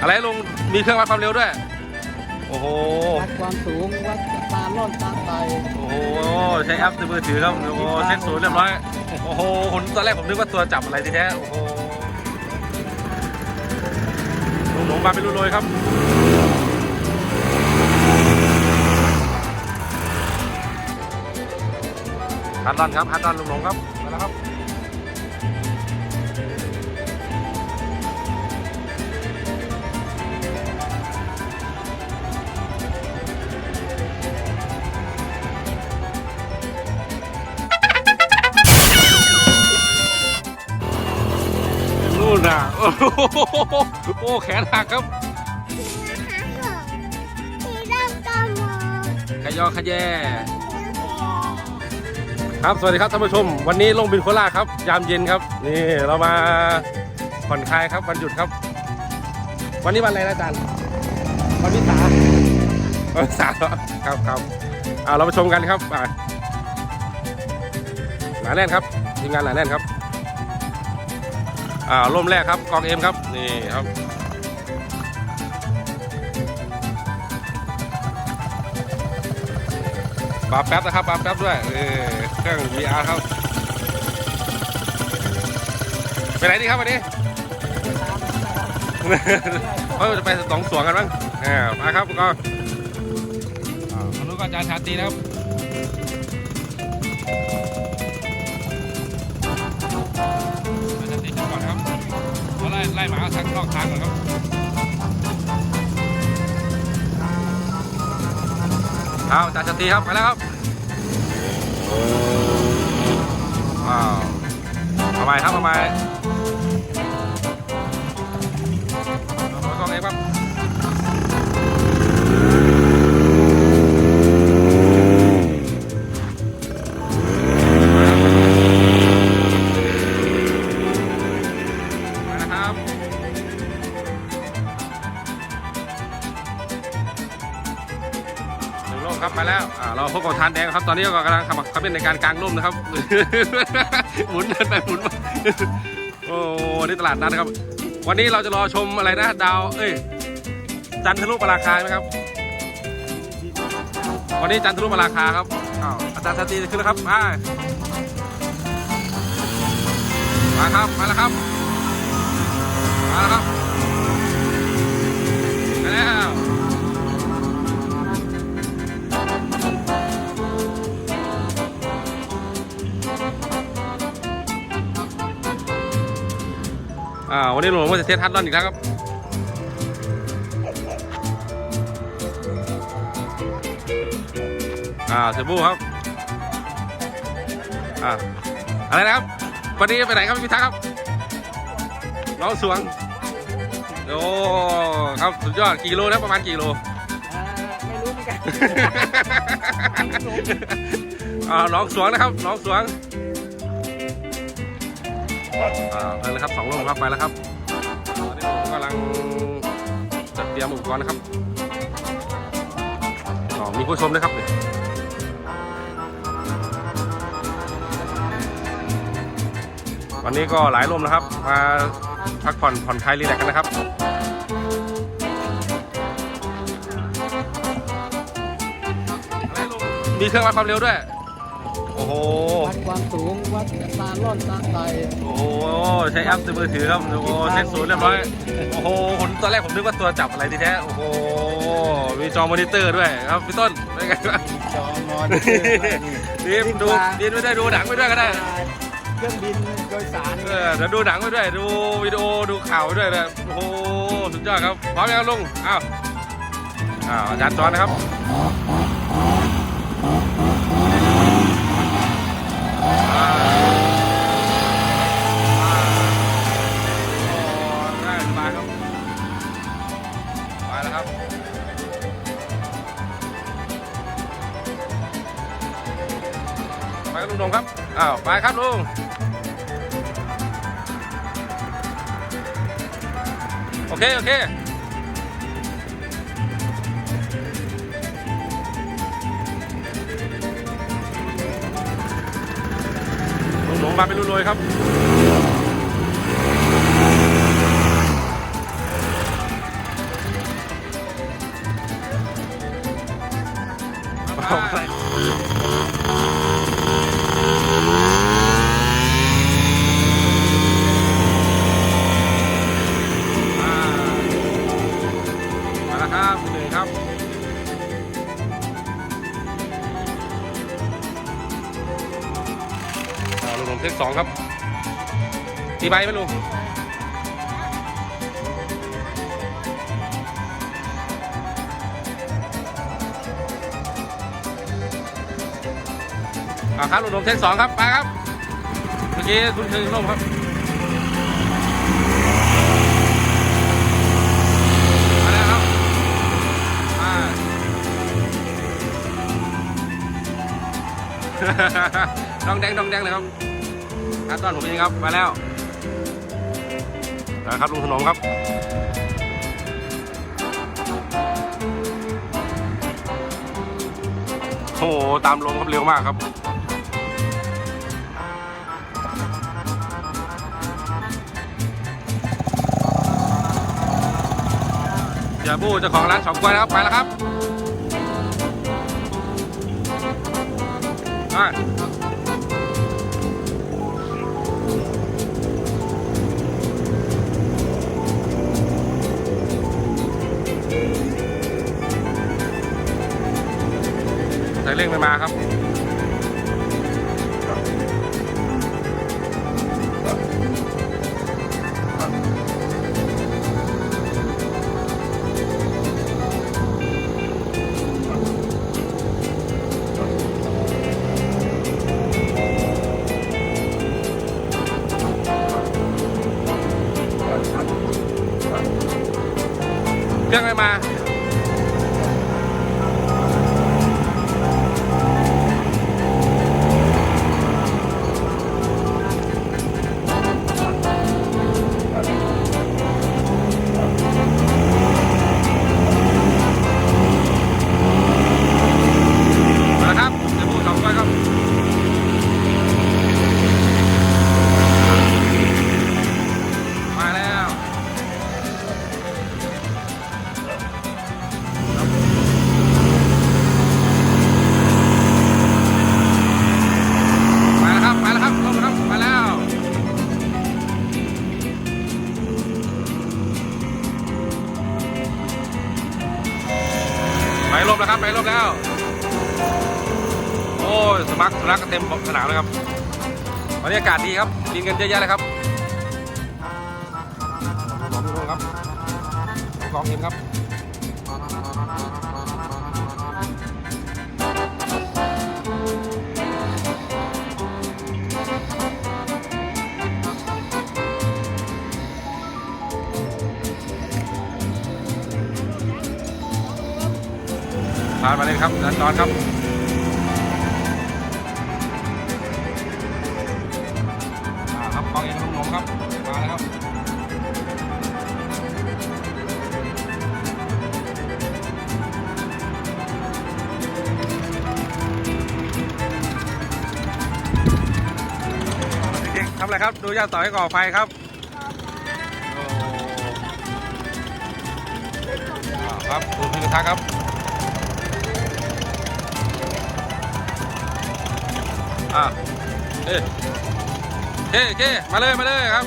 อะไรลุงมีเครื่องวัดความเร็วด้วย โอ้โห วัดความสูงวัดตาล่อนตาไตโอ้โหใช้แอปในมือถือครับ โอ้โหเซ็ตศูนย์เรียบร้อย โอ้โหผมตอนแรกผมนึกว่าตัวจับอะไรทีแท้ โอ้โหลุงหลงมาเป็นลุยๆครับ ฮัดดอนครับฮัดดอนลุงหลงครับ มาแล้วครับ น่ะโอ้โหโอ้แขนหักครับขยอขยแยครับสวัสดีครับท่านผู้ชม วันนี้ลงบินโคราชครับ ยามเย็นครับ นี่เรามาผ่อนคลายครับวันหยุดครับ วันนี้วันอะไรนะอาจารย์วันวิสาวันวิสาครับครับอ่าเราไปชมกันครับอ่าหนาแน่นครับทีมงานหนาแน่นครับ อ่าร่มแรกครับกองเอ็มครับนี่ครับปาแป๊บนะครับปาแป๊บด้วยเออเครื่อง VR ครับไปไหนดีครับวันนี้เฮ้ยจะไปสองสวงกันบ้างเออมาครับก็อ่ามาดูก็อาจารย์ชาตรีนะครับ ไล่ไล่หมาทางนอกทางก่อนครับเอาจ่าชตีครับไปแล้วครับว้าวทำไมครับทำไมต้องเองครับ พกับทานแดงครับ ตอนนี้ก็กำลังขับขับเป็นในการกลางร่มนะครับ หมุนเดินไปหมุนมาโอ้นี่ตลาดนัดนะครับ วันนี้เราจะรอชมอะไรนะดาว เอ้ย จันทรุปราคาไหมครับ วันนี้จันทรุปราคาครับอ้าวอาจารย์สตีขึ้นแล้วครับมามาครับ มาแล้วครับมาแล้วครับมาแล้ว อ่าวันนี้หลวงพ่อจะเทสฮัตดอนอีกแล้วครับอ่าเซบูครับอ่าอะไรนะครับวันนี้ไปไหนครับพี่ทักษ์ครับน้องสวงโอ้ครับสุดยอดกี่กิโลนะประมาณกี่กิโลอ่าไม่รู้เหมือนกันอ่าน้องสวงนะครับน้องสวง อ่าไปแล้วครับสองลมครับไปแล้วครับตอนนี้ผมกำลังจัดเตรียมอุปกรณ์นะครับอ๋อมีผู้ชมด้วยครับวันนี้ก็หลายลมนะครับ มาพักผ่อนผ่อนคลายรีแลกซ์กันนะครับ มีเครื่องวัดความเร็วด้วย อ้โห วัดความสูงวัดตาล่อนตาไตโอ้โห ใช้แอปในมือถือครับ โอ้โหเซ็ตศูนย์เรียบร้อย โอ้โหผมตอนแรกผมนึกว่าตัวจับอะไรทีแท้ โอ้โห มีจอมอนิเตอร์ด้วยครับพี่ต้นเป็นไงบ้างจอมอนดีมดูดีไม่ได้ดูหนังไปด้วยก็ได้ เครื่องบินโดยสารเออเดี๋ยวดูหนังไปด้วย ดูวิดีโอ ดูข่าวไปด้วยนะโอ้โห สุดยอดครับ พร้อมยังครับลุง อ้าว อ้าวอาจารย์จอนนะครับอ่าอ่าโอ้ ไปครับลุงดงครับ อ้าว ไปครับลุงโอเค โอเค มาเป็นลุยๆครับ ลุงหนมเทคสองครับตีใบไหมลุงอ่าครับลุงหนมเทคสองครับไปครับเมื่อกี้คุณเคยล่มครับมาแล้วครับอ่าดองแดงดองแดงเลยครับ ครับตอนผมเองครับมาแล้วนะครับลุงถนอมครับโอ้โหตามลมครับเร็วมากครับอย่าบู้เจ้าของร้านสองกล้วยนะครับ ไปแล้วครับไป งไม่มาครับ ลมแล้วครับไปลมแล้ว โอ้ยสมัครสุนักเต็มสนามเลยครับวันนี้อากาศดีครับกินกันเยอะแยะเลยครับลองดูครับกองทีมครับานมาเลยครับสัญจรครับอ่าครับกองเอ็นลุงหนมครับมาแล้วครับเด็กๆทำอะไรครับ ดูย่าต่อยก่อไฟครับโอ้อ่าครับดูพิทักษ์ครับ อะเอ๊ะเคโอเคมาเลยมาเลยครับ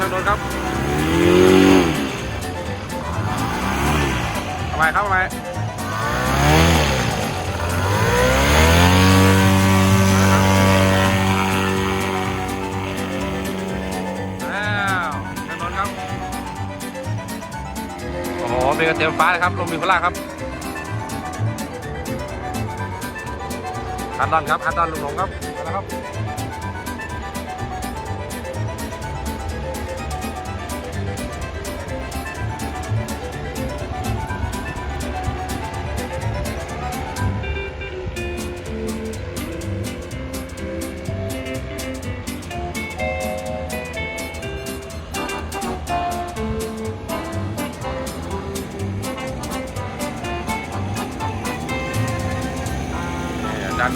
อ่างโดนครับทำไมครับทำไมแล้วช่างโดนครับโอ้เป็นกระเทียมฟ้าเลยครับลมมีพลาครับคันดอนครับคันดอนลุงหลงครับมาแล้วครับ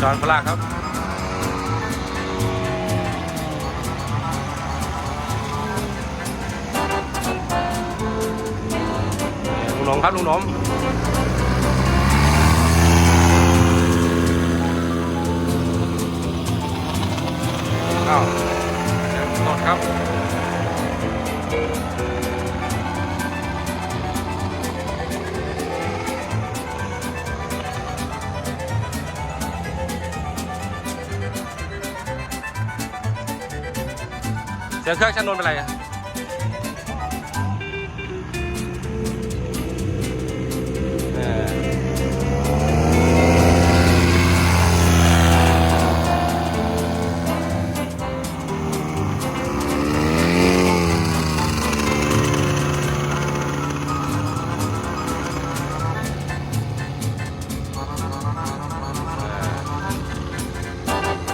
จอนพลาครับลุงหนงครับลุงหนมอ้าวสดครับ เสียงเครื่องชั้นนนเป็นไรอะเออ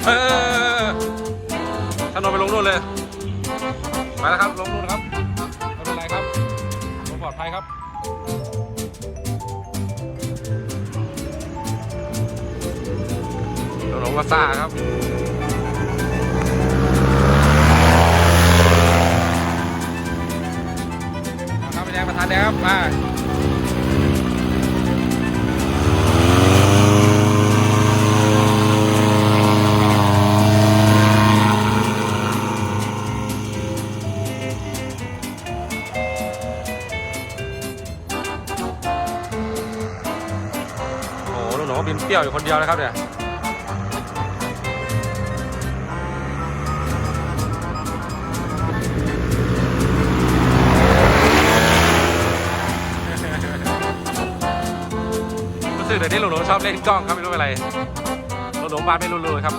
เออชนนนนไปลงนู่นเลย มาแล้วครับลงนู่นครับไม่เป็นไรครับลงปลอดภัยครับลงลงก็ซ่าครับเอาครับไปแดงประธานแดงครับมา ปรี้ยวอยู่คนเดียวนะครับเนี่ยรู้สึกเดี๋ยวนี้หลวงหลวงชอบเล่นกล้องครับไม่รู้เป็นไรหลวงหลวงบ้านไม่รู้เลยครับ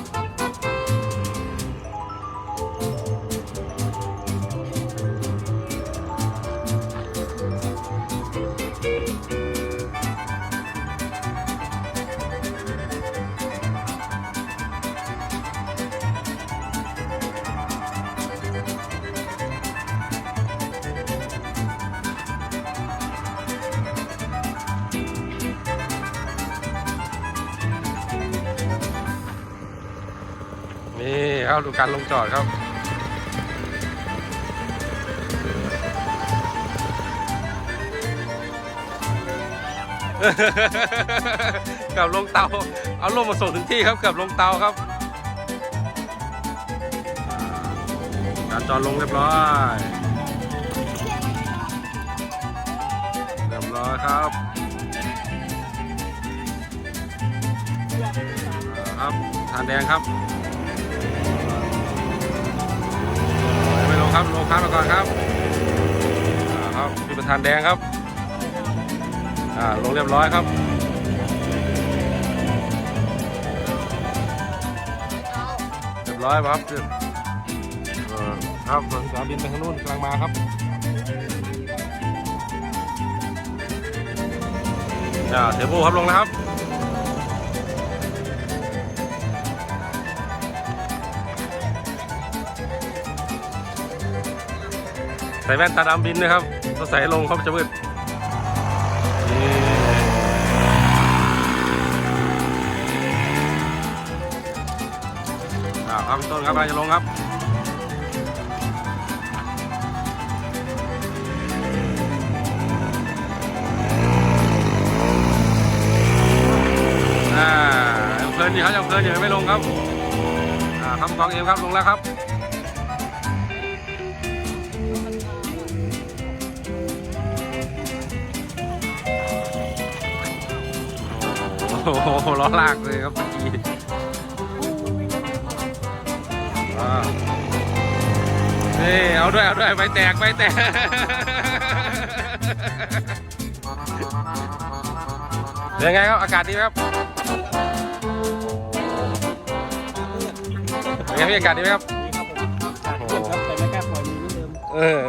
ดูการลงจอดครับเกับลงเตา เอาลงมาส่งถึงที่ครับเกับลงเตาครับ การจอดลงเรียบร้อย เรียบร้อยครับ ครับทานแดงครับ ครับลงค้างมาก่อนครับอ่าครับพี่ประธานแดงครับอ่าลงเรียบร้อยครับเรียบร้อยครับครับส่วนสนามบินไปทางนู้นกำลังมาครับอ่าเทปูครับลงนะครับ ส่แว่นตาดำบินนะครับต้องใส่ลงเขาจะมืดนี่อ่าครับพี่ต้นครับกำลังจะลงครับอ่ายังเพลินอยู่ครับยังเพลินอยู่ไม่ลงครับอ่าครับกองเอ็มครับลงแล้วครับ โอ้โหล้อลากเลยครับเมื่อกี้อ่านี่เอาด้วยเอาด้วยไปแตกไปแตกเป็นยังไงครับ อากาศดีไหมครับเป็นไงพี่อากาศดีไหมครับนี่ครับผมจากเครื่องครับแต่ไม่กล้าปล่อยมือเหมือนเดิมเออ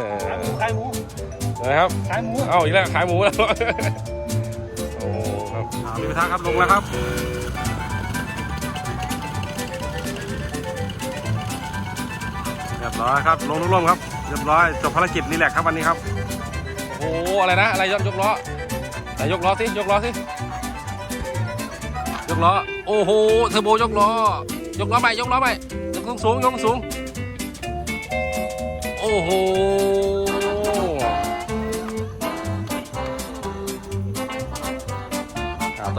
ขายหมูนะครับขายหมู เอาอีกแล้วขายหมูแล้วโอ้ หมีประธานครับลงแล้วครับเรียบร้อยครับลงลูกลมครับเรียบร้อยจบภารกิจรีแลกครับวันนี้ครับโอ้โหอะไรนะอะไรยกยกล้อไหนยกล้อสิยกล้อสิยกล้อโอ้โหเทอร์โบยกล้อยกล้อใหม่ยกล้อใหม่ยกสูงสูงยกสูงโอ้โห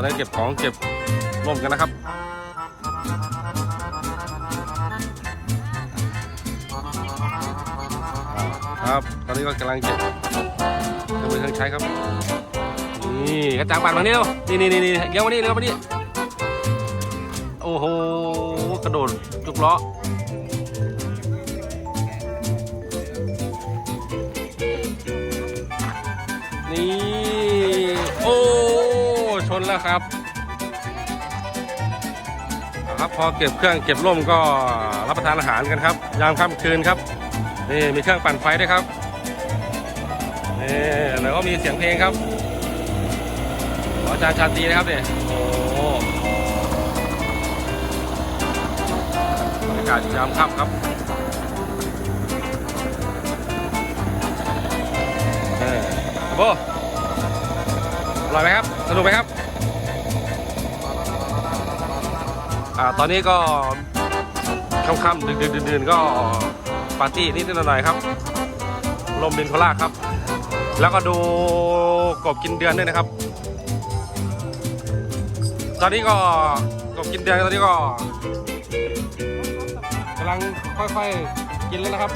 ได้เก็บของเก็บร่มกันนะครับครับ ตอนนี้ก็กำลังเก็บเครื่องมือเครื่องใช้ครับ นี่กระจังปัดมานี่เร็วนี่นี่นี่นี่เลี้ยวมานี่เลี้ยวมานี่โอ้โห กระโดดจุกล้อ นแล้วครับครับพอเก็บเครื่องเก็บร่มก็รับประทานอาหารกันครับ ยามค่ำคืนครับนี่มีเครื่องปั่นไฟด้วยครับนี่แล้วก็มีเสียงเพลงครับอาจารย์ชาตีนะครับเนี่ยโอ้บรรยากาศยามค่ำครับเออโบอร่อยไหมครับ สนุกไหมครับ อ่าตอนนี้ก็ค่ำๆดึกๆดื่นๆก็ปาร์ตี้นิดๆหน่อยๆครับ ลมบินโคราชครับ แล้วก็ดูกบกินเดือนด้วยนะครับ ตอนนี้ก็กบกินเดือนตอนนี้ก็กำลังค่อยๆกินแล้วนะครับ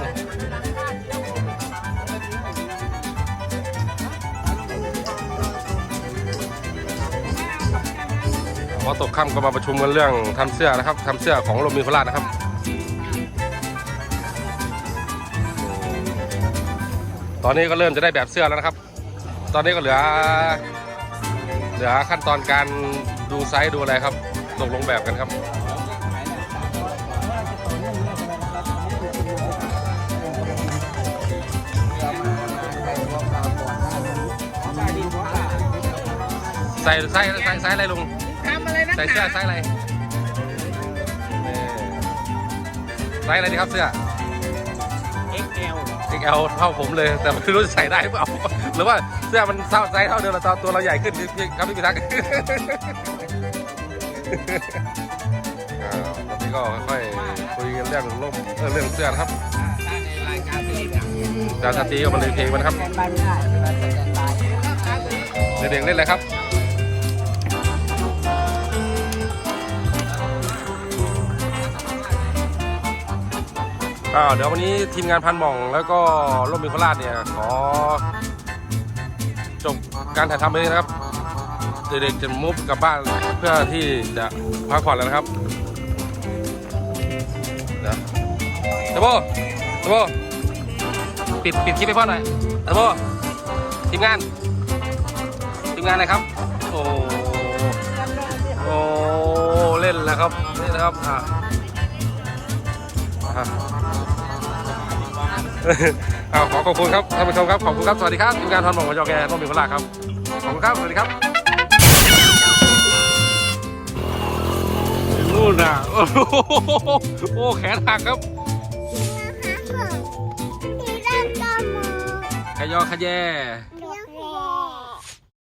อตกค่ำก็มาประชุมกันเรื่องทำเสื้อนะครับทำเสื้อของลมบินโคราชนะครับตอนนี้ก็เริ่มจะได้แบบเสื้อแล้วนะครับ ตอนนี้ก็เหลือ เหลือขั้นตอนการดูไซส์ดูอะไรครับ ตกลงแบบกันครับ ใส่ไซส์ไซส์ไซส์อะไรลุง ใส่เสื้อไซส์อะไรนี่ไซส์อะไรดีครับเสื้อ XL XL เท่าผมเลย แต่ไม่รู้จะใส่ได้หรือเปล่าหรือว่าเสื้อมันเท่าไซส์เท่าเดิมแต่ตัวเราใหญ่ขึ้นพี่ครับพี่พิทักษ์อ่าตอนนี้ก็ค่อยๆคุยกันเรื่องร่มเออเรื่องเสื้อนะครับถ้าในรายการผลิตอย่างนี้ดาวชาตรีก็มาเลยเพลงมันครับแทนบายไม่ได้เวลาสแตนบายเด็กๆเล่นอะไรครับ อ่าเดี๋ยววันนี้ทีมงานพันหม่อง แล้วก็ร่มบิโคราชเนี่ยขอจบการถ่ายทำไปนี้นะครับ เด็กๆจะมุฟกลับบ้านเพื่อที่จะพักผ่อนแล้วนะครับเดี๋ยวเตโบเตโบปิดปิดคลิปให้พ่อหน่อยเตโบทีมงาน ทีมงานอะไรครับ โอ้โอ้เล่นแล้วครับเล่นแล้วครับอะอะ เอาขอขอบคุณครับท่านผู้ชมครับ ขอบคุณครับ สวัสดีครับทีมงานทอนหมองวจอแกน้องมีคนลากครับ ขอบคุณครับ สวัสดีครับนู่นน่ะ โอ้โหโอ้แขนหักครับที่เล่นกอมอขยอขยแยหนู